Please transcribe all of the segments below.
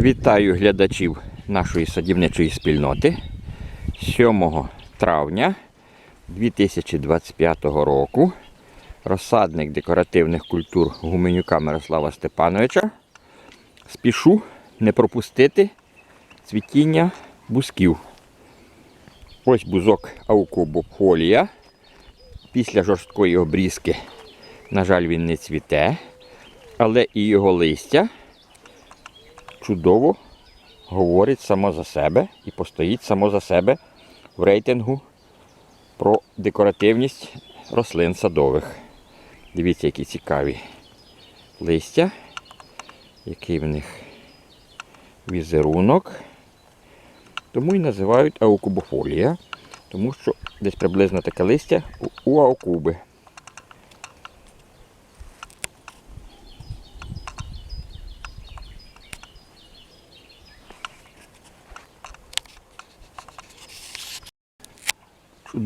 Вітаю глядачів нашої садівничої спільноти 7 травня 2025 року. Розсадник декоративних культур Гуменюка Мирослава Степановича. Спішу не пропустити цвітіння бузків. Ось бузок аукубофолія. Після жорсткої обрізки, на жаль, він не цвіте, але і його листя чудово говорить само за себе і постоїть само за себе в рейтингу про декоративність рослин садових. Дивіться, які цікаві листя, який в них візерунок. Тому і називають аукубофолія, тому що десь приблизно таке листя у- аукуби.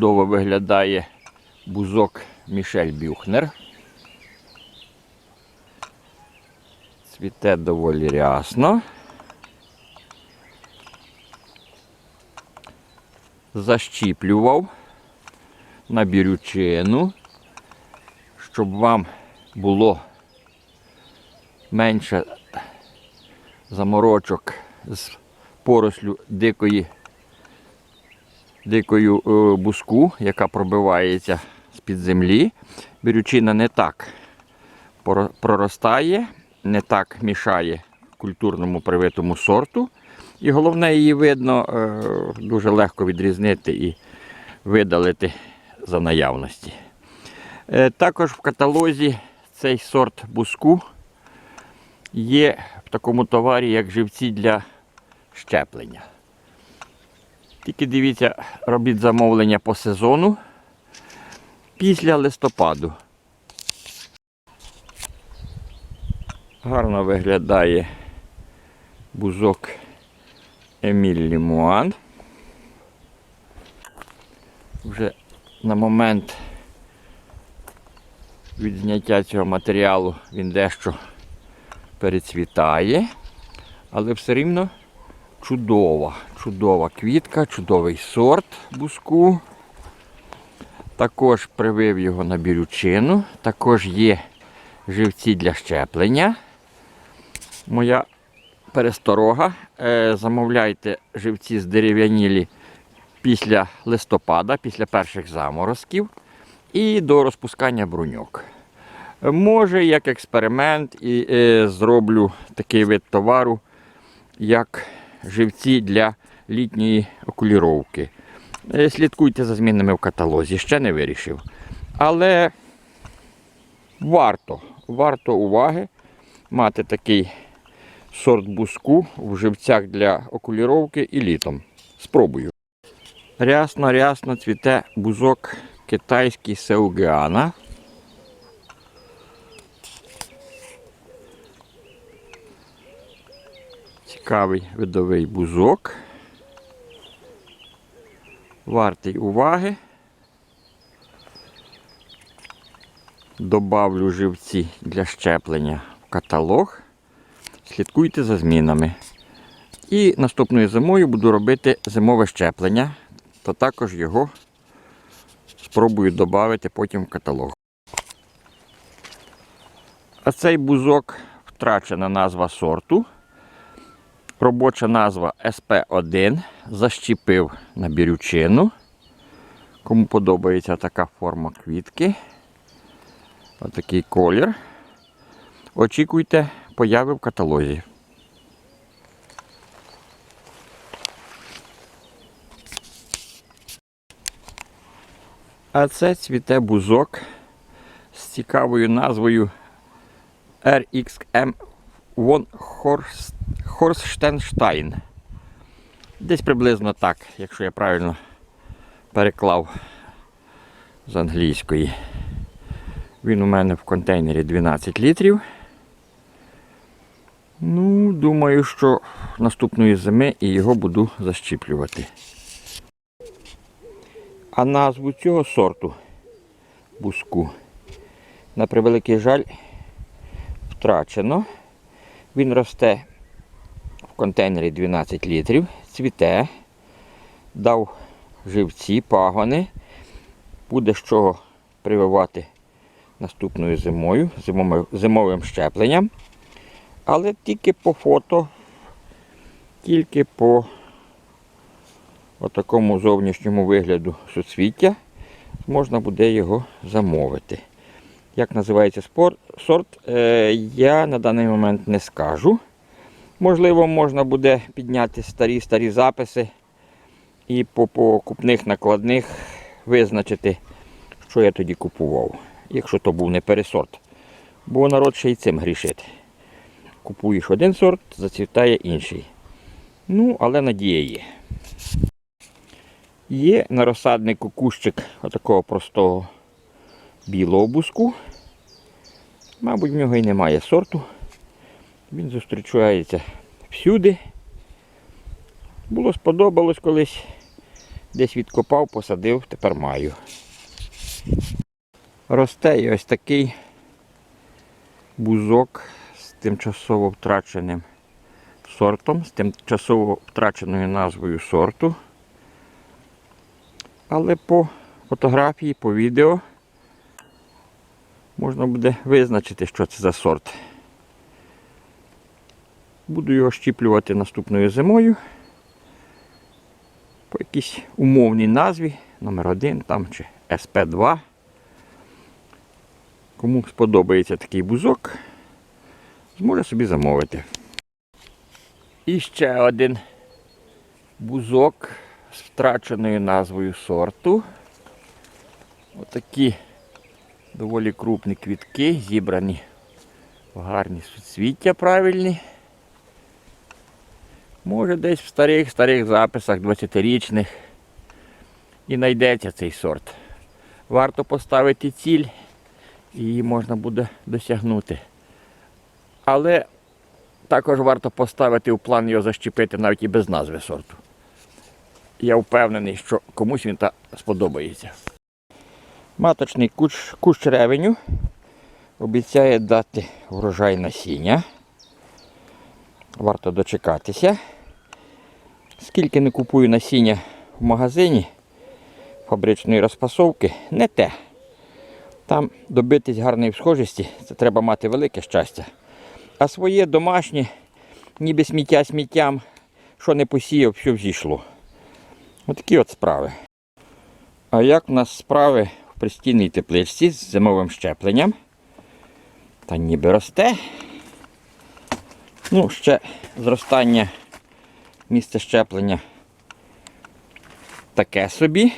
Чудово виглядає бузок Мішель Бюхнер. Цвіте доволі рясно. Защіплював на бірючину, щоб вам було менше заморочок з порослю дикої дикою е, буску, яка пробивається з-під землі. Бірючина не так проростає, не так мішає культурному привитому сорту. І головне, її видно е, дуже легко відрізнити і видалити за наявності. Е, Також в каталозі цей сорт буску є в такому товарі, як живці для щеплення. Тільки дивіться, робіть замовлення по сезону після листопаду. Гарно виглядає бузок Еміль Лімуан. Вже на момент відзняття цього матеріалу він дещо перецвітає, але все рівно чудова, чудова квітка, чудовий сорт буску. Також привив його на бірючину. Також є живці для щеплення. Моя пересторога. Е, замовляйте живці з дерев'янілі після листопада, після перших заморозків і до розпускання бруньок. Може, як експеримент, і е, зроблю такий вид товару, як живці для літньої окуліровки. Е, Слідкуйте за змінами в каталозі, ще не вирішив. Але варто, варто уваги мати такий сорт буску в живцях для окуліровки і літом. Спробую. Рясно, рясно цвіте бузок китайський Сеугеана. Цікавий видовий бузок. Вартий уваги. Добавлю живці для щеплення в каталог. Слідкуйте за змінами. І наступною зимою буду робити зимове щеплення, то також його спробую додати потім в каталог. А цей бузок втрачена назва сорту. Робоча назва SP1. Защіпив на бірючину. Кому подобається така форма квітки. Отакий колір. Очікуйте появи в каталозі. А це цвіте бузок з цікавою назвою RXM Von Horst, Horstenstein. Десь приблизно так, якщо я правильно переклав з англійської. Він у мене в контейнері 12 літрів. Ну, думаю, що наступної зими і його буду защіплювати. А назву цього сорту буску, на превеликий жаль, втрачено. Він росте в контейнері 12 літрів, цвіте, дав живці, пагони. Буде з чого прививати наступною зимою, зимовим, щепленням. Але тільки по фото, тільки по отакому зовнішньому вигляду суцвіття можна буде його замовити. Як називається спор- сорт, е, я на даний момент не скажу. Можливо, можна буде підняти старі-старі записи і по покупних накладних визначити, що я тоді купував, якщо то був не пересорт. Бо народ ще й цим грішить. Купуєш один сорт, зацвітає інший. Ну, але надія є. Є на розсаднику кущик отакого простого білого буску. Мабуть, в нього і немає сорту. Він зустрічається всюди. Було сподобалось колись. Десь відкопав, посадив, тепер маю. Росте і ось такий бузок з тимчасово втраченим сортом, з тимчасово втраченою назвою сорту. Але по фотографії, по відео можна буде визначити, що це за сорт. Буду його щіплювати наступною зимою. По якійсь умовній назві, номер 1 там чи СП2. Кому сподобається такий бузок, зможе собі замовити. І ще один бузок з втраченою назвою сорту. Отакі доволі крупні квітки, зібрані в гарні суцвіття правильні. Може десь в старих-старих записах 20-річних і знайдеться цей сорт. Варто поставити ціль її можна буде досягнути. Але також варто поставити в план його защепити навіть і без назви сорту. Я впевнений, що комусь він та сподобається. Маточний кущ, кущ ревеню обіцяє дати врожай насіння. Варто дочекатися. Скільки не купую насіння в магазині фабричної розпасовки, не те. Там добитись гарної схожості, це треба мати велике щастя. А своє домашнє, ніби сміття сміттям, що не посіяв, все взійшло. Отакі от справи. А як в нас справи пристійній тепличці з зимовим щепленням? Та ніби росте. Ну, ще зростання місця щеплення таке собі.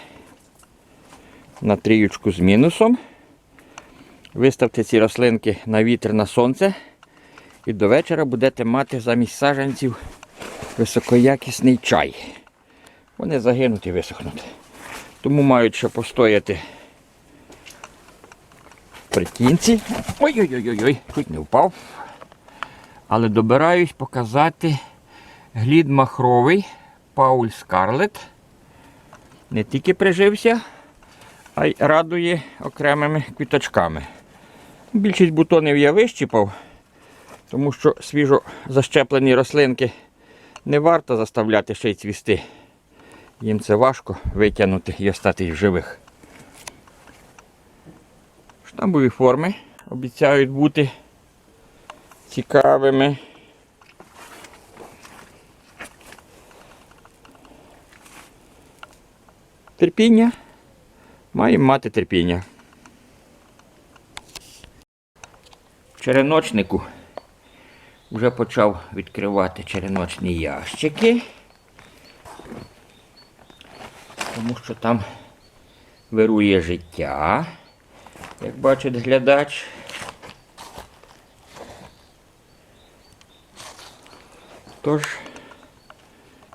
На тріючку з мінусом. Виставте ці рослинки на вітер на сонце. І до вечора будете мати замість саджанців високоякісний чай. Вони загинуть і висохнуть. Тому мають ще постояти притінці. Ой-ой-ой, чуть не впав. Але добираюсь показати глід махровий Пауль Скарлет. Не тільки прижився, а й радує окремими квіточками. Більшість бутонів я вищіпав, тому що свіжо защеплені рослинки не варто заставляти ще й цвісти. Їм це важко витягнути і остати в живих. Штамбові форми обіцяють бути цікавими. Терпіння. Маємо мати терпіння. В череночнику вже почав відкривати череночні ящики, тому що там вирує життя, як бачить глядач. Тож,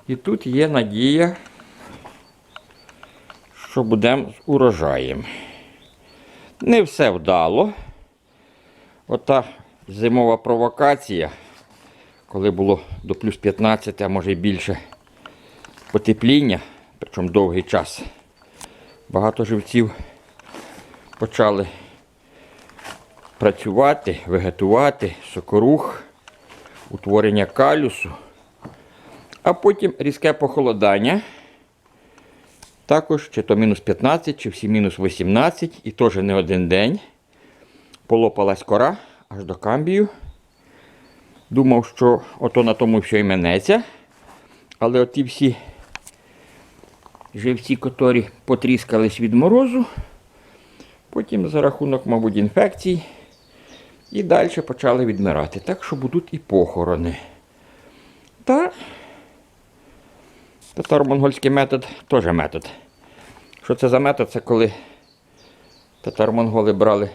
і тут є надія, що будемо з урожаєм. Не все вдало. Ота зимова провокація, коли було до плюс 15, а може й більше потепління, причому довгий час. Багато живців почали працювати, вегетувати, сокорух, утворення калюсу. А потім різке похолодання. Також чи то мінус 15, чи всі мінус 18, і теж не один день. Полопалась кора аж до камбію. Думав, що ото на тому все і минеться. Але оті всі живці, котрі потріскались від морозу, потім за рахунок, мабуть, інфекцій, і далі почали відмирати. Так що будуть і похорони. Та татаро-монгольський метод теж метод. Що це за метод? Це коли татаро-монголи брали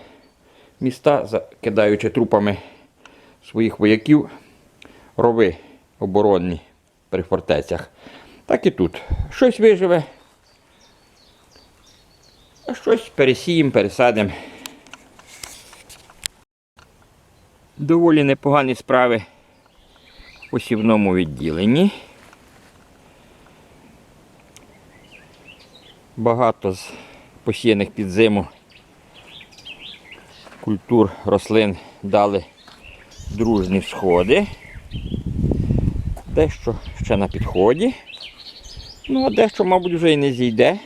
міста, закидаючи трупами своїх вояків рови оборонні при фортецях. Так і тут. Щось виживе, а щось пересіємо, пересадимо. Доволі непогані справи в посівному відділенні. Багато з посіяних під зиму культур рослин дали дружні сходи. Дещо ще на підході. Ну, а дещо, мабуть, вже і не зійде.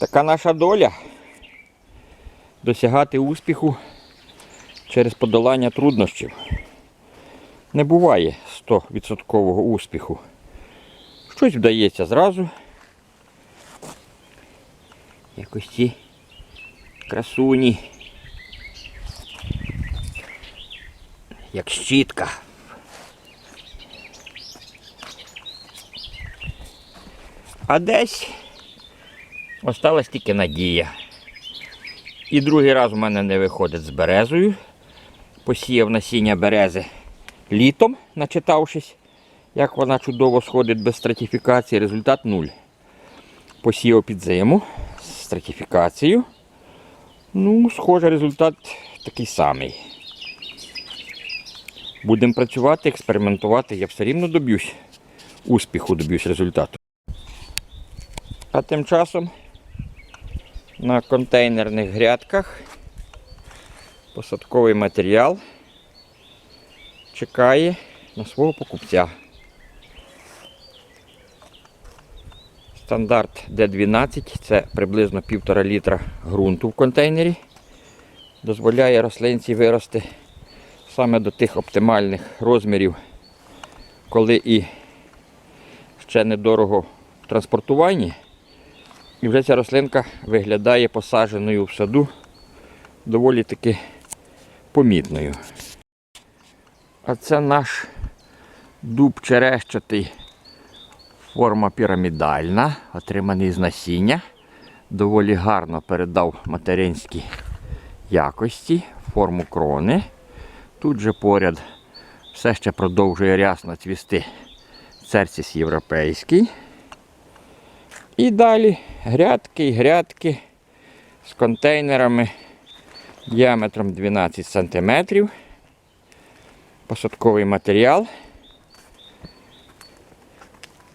Така наша доля досягати успіху через подолання труднощів. Не буває 100% успіху. Щось вдається зразу. Якось ці красуні. Як щітка. А десь осталась тільки надія. І другий раз у мене не виходить з березою. Посіяв насіння берези літом, начитавшись, як вона чудово сходить без стратифікації. Результат нуль. Посіяв під зиму з стратифікацією. Ну, схоже, результат такий самий. Будемо працювати, експериментувати, я все рівно доб'юсь успіху, доб'юсь результату. А тим часом на контейнерних грядках посадковий матеріал чекає на свого покупця. Стандарт D12 це приблизно 1,5 літра ґрунту в контейнері. Дозволяє рослинці вирости саме до тих оптимальних розмірів, коли і ще недорого в транспортуванні. І вже ця рослинка виглядає посадженою в саду доволі таки помітною. А це наш дуб черещатий, форма пірамідальна, отриманий з насіння. Доволі гарно передав материнські якості, форму крони. Тут же поряд все ще продовжує рясно цвісти церціс європейський. І далі грядки і грядки з контейнерами діаметром 12 см. Посадковий матеріал.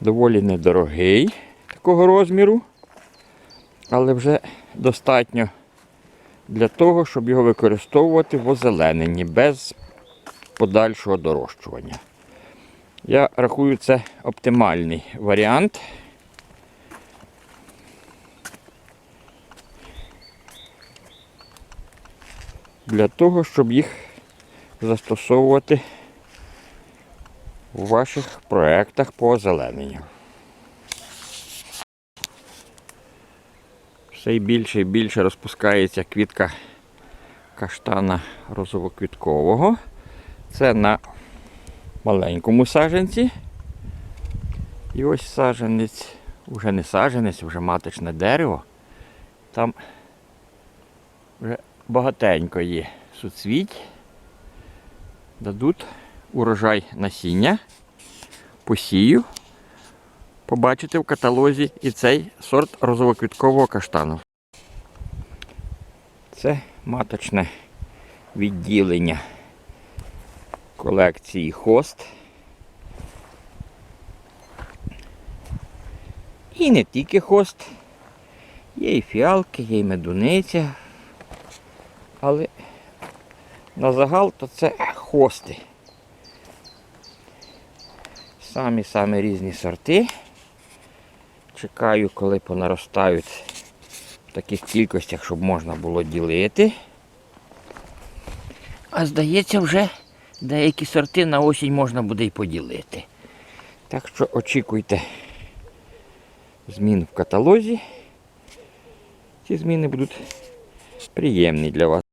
Доволі недорогий такого розміру, але вже достатньо для того, щоб його використовувати в озелененні без подальшого дорощування. Я рахую, це оптимальний варіант. Для того, щоб їх застосовувати у ваших проєктах по озелененню. Все більше і більше розпускається квітка каштана розово-квіткового. Це на маленькому саженці. І ось саженець, вже не саженець, вже маточне дерево. Там вже багатенько є суцвіть. Дадуть урожай насіння, посію. Побачите в каталозі і цей сорт розовоквіткового каштану. Це маточне відділення колекції хост. І не тільки хост. Є і фіалки, є і медуниця. Але на загал то це хости. Самі-самі різні сорти. Чекаю, коли понаростають в таких кількостях, щоб можна було ділити. А здається, вже деякі сорти на осінь можна буде і поділити. Так що очікуйте змін в каталозі. Ці зміни будуть приємні для вас.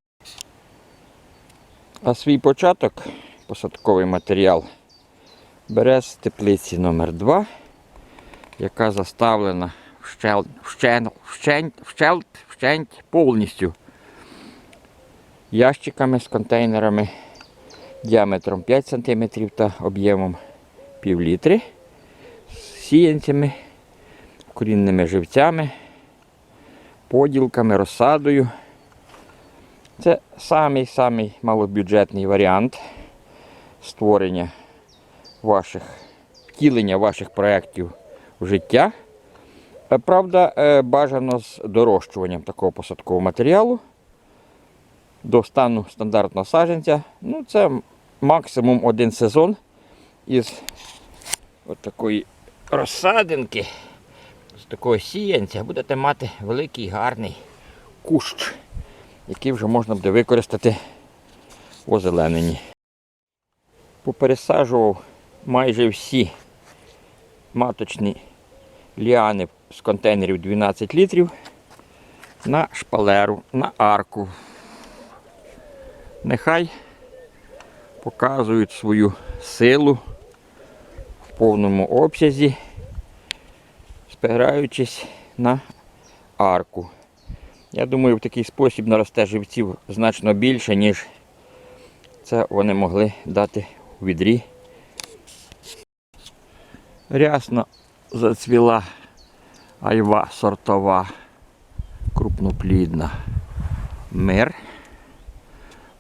А свій початок, посадковий матеріал, бере з теплиці номер 2 яка заставлена вщент, вщент, повністю ящиками з контейнерами діаметром 5 см та об'ємом пів літри, з сіянцями, корінними живцями, поділками, розсадою. Це самий-самий малобюджетний варіант створення ваших, втілення ваших проєктів в життя. Е, Правда, е, бажано з дорощуванням такого посадкового матеріалу до стану стандартного саджанця. Ну, це максимум один сезон із такої розсадинки, з такого сіянця будете мати великий гарний кущ, який вже можна буде використати в озелененні. Попересаджував майже всі маточні ліани з контейнерів 12 літрів на шпалеру, на арку. Нехай показують свою силу в повному обсязі, спираючись на арку. Я думаю, в такий спосіб наросте живців значно більше, ніж це вони могли дати у відрі. Рясно зацвіла айва сортова, крупноплідна мир.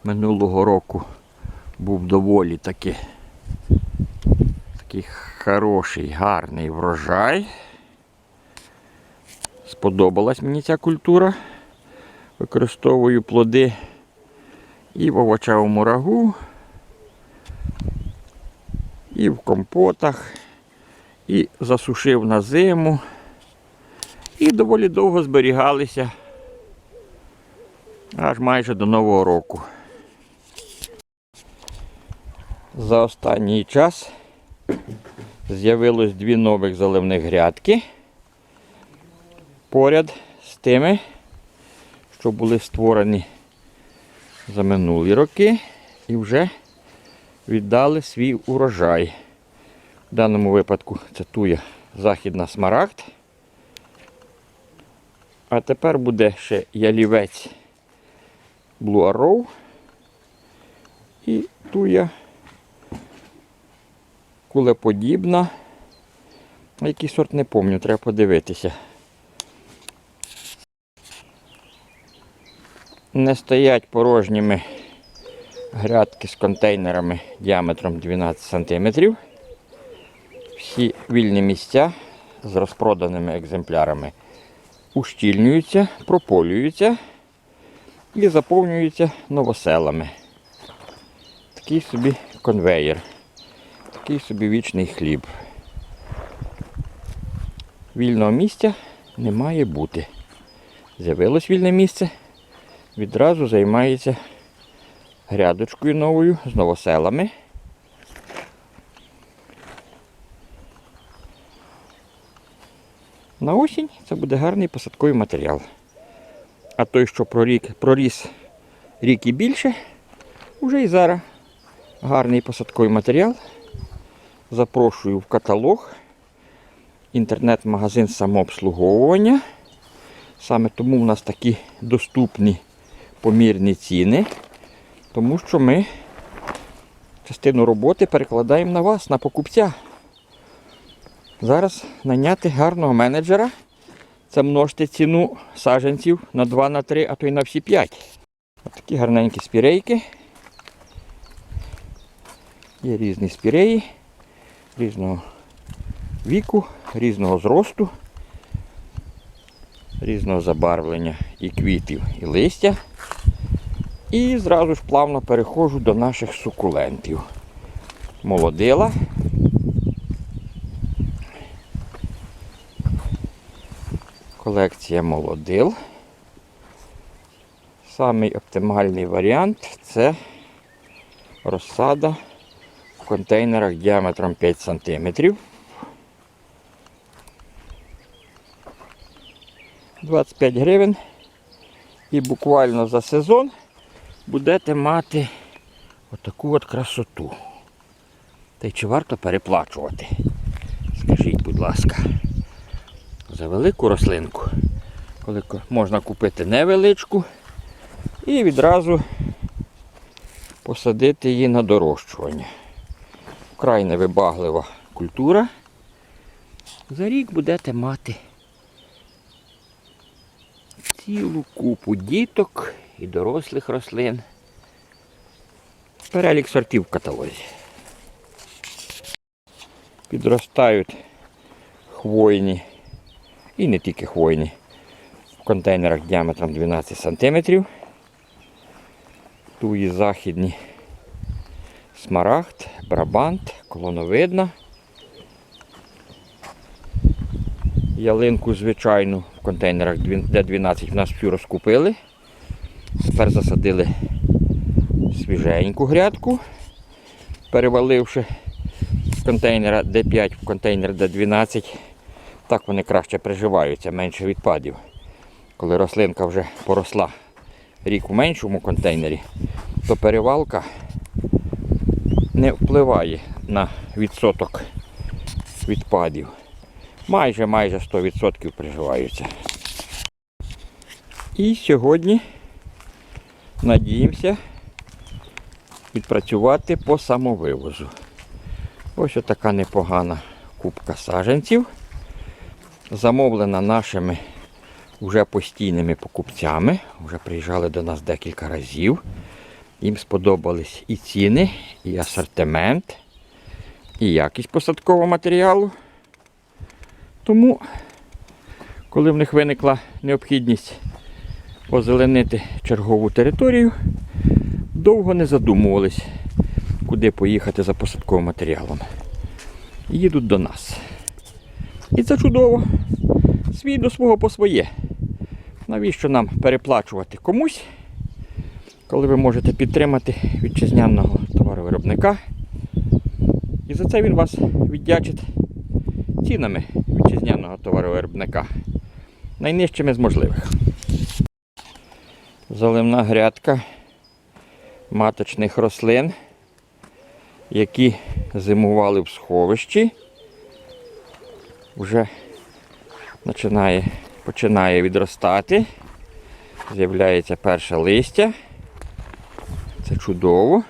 Минулого року був доволі таки такий хороший, гарний врожай. Сподобалась мені ця культура. Використовую плоди і в овочевому рагу, і в компотах, і засушив на зиму. І доволі довго зберігалися аж майже до Нового року. За останній час з'явилось дві нових заливних грядки поряд з тими, що були створені за минулі роки і вже віддали свій урожай. В даному випадку це тує західна смарагд. А тепер буде ще ялівець Arrow і туя кулеподібна. Який сорт не пам'ятаю, треба подивитися. Не стоять порожніми грядки з контейнерами діаметром 12 см. Всі вільні місця з розпроданими екземплярами ущільнюються, прополюються і заповнюються новоселами. Такий собі конвеєр, такий собі вічний хліб. Вільного місця не має бути. З'явилось вільне місце, відразу займається грядочкою новою з новоселами. На осінь це буде гарний посадковий матеріал. А той, що прорік, проріс рік і більше, вже і зараз гарний посадковий матеріал. Запрошую в каталог. Інтернет-магазин самообслуговування. Саме тому в нас такі доступні помірні ціни, тому що ми частину роботи перекладаємо на вас, на покупця. Зараз наняти гарного менеджера. Це множити ціну саджанців на 2, на 3, а то й на всі 5. Ось такі гарненькі спірейки. Є різні спіреї різного віку, різного зросту, різного забарвлення і квітів, і листя. І зразу ж плавно переходжу до наших сукулентів. Молодила. Колекція молодил. Самий оптимальний варіант це розсада в контейнерах діаметром 5 см. «25 гривень і буквально за сезон будете мати отаку от красоту. Та й чи варто переплачувати? Скажіть, будь ласка, за велику рослинку, коли можна купити невеличку і відразу посадити її на дорощування. Вкрай невибаглива культура. За рік будете мати цілу купу діток і дорослих рослин. Перелік сортів в каталозі. Підростають хвойні і не тільки хвойні в контейнерах діаметром 12 см. Туї західні смарагд, брабант, колоновидна. Ялинку звичайну в контейнерах де 12 в нас всю розкупили. Тепер засадили свіженьку грядку, переваливши з контейнера D5 в контейнер D12. Так вони краще приживаються, менше відпадів. Коли рослинка вже поросла рік у меншому контейнері, то перевалка не впливає на відсоток відпадів. Майже майже 100% приживаються. І сьогодні надіємося відпрацювати по самовивозу. Ось така непогана кубка саджанців. Замовлена нашими вже постійними покупцями. Вже приїжджали до нас декілька разів. Їм сподобались і ціни, і асортимент, і якість посадкового матеріалу. Тому, коли в них виникла необхідність озеленити чергову територію, довго не задумувались, куди поїхати за посадковим матеріалом. Їдуть до нас. І це чудово. Свій до свого по своє. Навіщо нам переплачувати комусь, коли ви можете підтримати вітчизняного товаровиробника? І за це він вас віддячить цінами вітчизняного товаровиробника. Найнижчими з можливих. Заливна грядка маточних рослин, які зимували в сховищі. Вже починає, починає відростати. З'являється перше листя. Це чудово,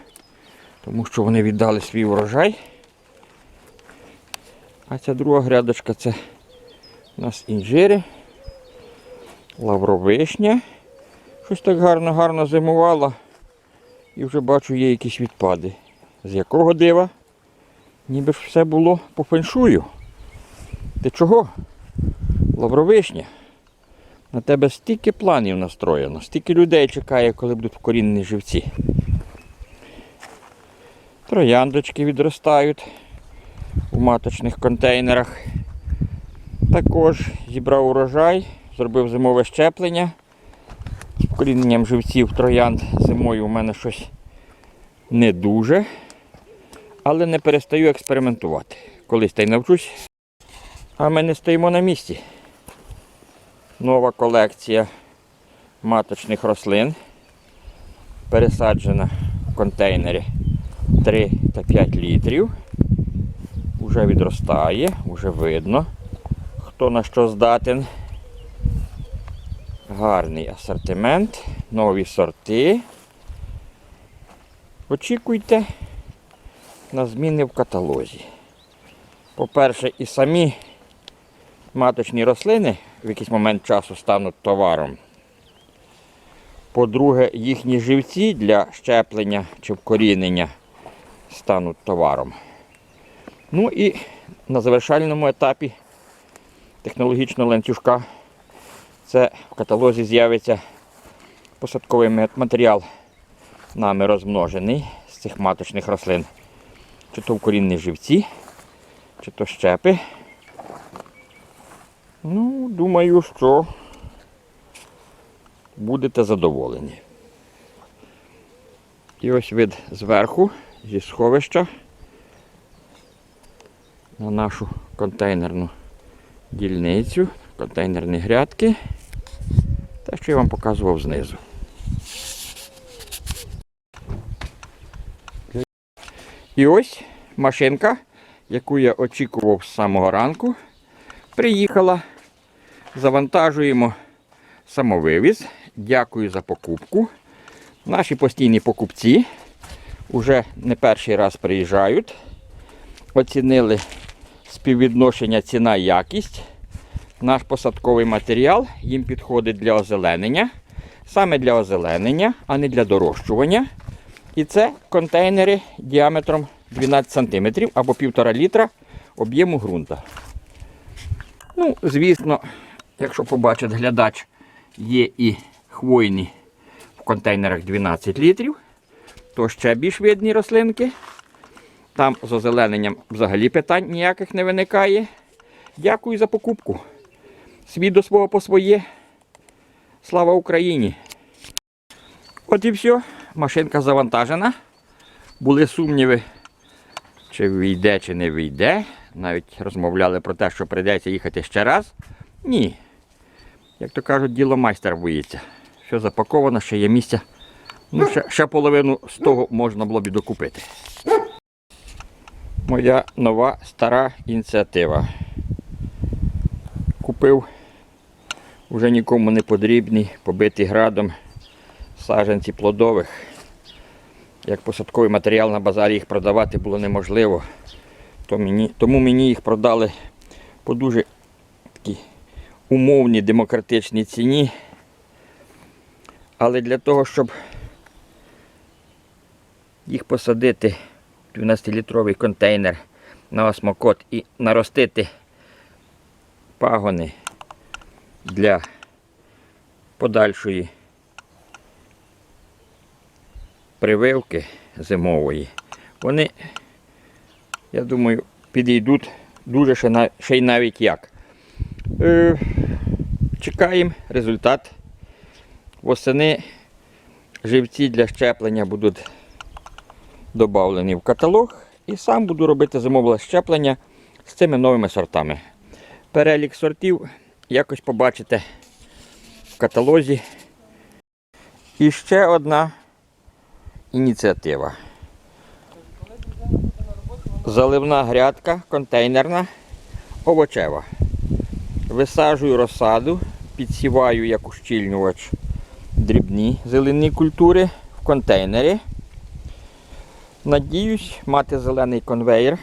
тому що вони віддали свій урожай. А ця друга грядочка це у нас інжири, лавровишня. Щось так гарно-гарно зимувало. І вже бачу, є якісь відпади. З якого дива? Ніби ж все було по феншую. Ти чого? Лавровишня. На тебе стільки планів настроєно, стільки людей чекає, коли будуть вкорінені живці. Трояндочки відростають у маточних контейнерах. Також зібрав урожай, зробив зимове щеплення. З вкоріненням живців троянд зимою у мене щось не дуже. Але не перестаю експериментувати. Колись та й навчусь. А ми не стоїмо на місці. Нова колекція маточних рослин. Пересаджена в контейнері 3 та 5 літрів. Уже відростає, вже видно, хто на що здатен. Гарний асортимент, нові сорти. Очікуйте на зміни в каталозі. По-перше, і самі маточні рослини в якийсь момент часу стануть товаром. По-друге, їхні живці для щеплення чи вкорінення стануть товаром. Ну і на завершальному етапі технологічного ланцюжка це в каталозі з'явиться посадковий матеріал нами розмножений з цих маточних рослин. Чи то вкорінні живці, чи то щепи. Ну, думаю, що будете задоволені. І ось вид зверху, зі сховища на нашу контейнерну дільницю, контейнерні грядки. Те, що я вам показував знизу. І ось машинка, яку я очікував з самого ранку, приїхала. Завантажуємо самовивіз. Дякую за покупку. Наші постійні покупці вже не перший раз приїжджають. Оцінили співвідношення ціна-якість. Наш посадковий матеріал їм підходить для озеленення. Саме для озеленення, а не для дорощування. І це контейнери діаметром 12 см або 1,5 літра об'єму ґрунта. Ну, звісно, якщо побачить глядач, є і хвойні в контейнерах 12 літрів, то ще більш видні рослинки. Там з озелененням взагалі питань ніяких не виникає. Дякую за покупку. Свій до свого по своє. Слава Україні! От і все. Машинка завантажена. Були сумніви, чи вийде, чи не вийде. Навіть розмовляли про те, що прийдеться їхати ще раз. Ні. Як то кажуть, діло майстер боїться. Все запаковано, ще є місця. Ну, ще, ще половину з того можна було б докупити. Моя нова стара ініціатива. Купив уже нікому не потрібні, побиті градом саджанці плодових. Як посадковий матеріал на базарі їх продавати було неможливо. Тому мені їх продали по дуже такій умовній демократичній ціні. Але для того, щоб їх посадити в 12-літровий контейнер на осмокот і наростити пагони для подальшої прививки зимової, вони, я думаю, підійдуть дуже ще, й навіть як. Е, чекаємо результат. Восени живці для щеплення будуть додавлені в каталог. І сам буду робити зимове щеплення з цими новими сортами. Перелік сортів якось побачите в каталозі. І ще одна ініціатива. Заливна грядка контейнерна, овочева. Висаджую розсаду, підсіваю як ущільнювач дрібні зеленні культури в контейнері. Надіюсь мати зелений конвейер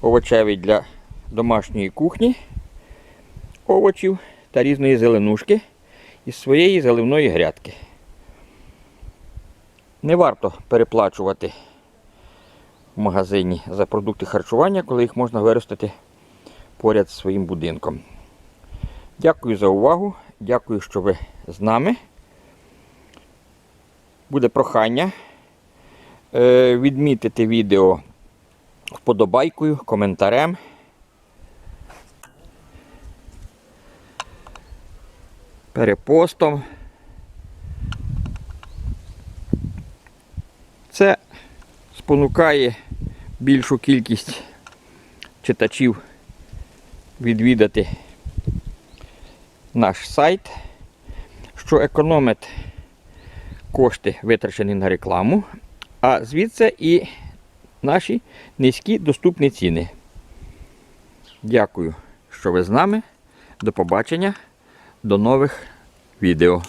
овочевий для домашньої кухні, овочів та різної зеленушки із своєї заливної грядки. Не варто переплачувати в магазині за продукти харчування, коли їх можна виростити поряд з своїм будинком. Дякую за увагу. Дякую, що ви з нами. Буде прохання е, відмітити відео вподобайкою, коментарем. Перепостом. Це спонукає більшу кількість читачів відвідати наш сайт, що економить кошти, витрачені на рекламу, а звідси і наші низькі доступні ціни. Дякую, що ви з нами. До побачення, до нових відео.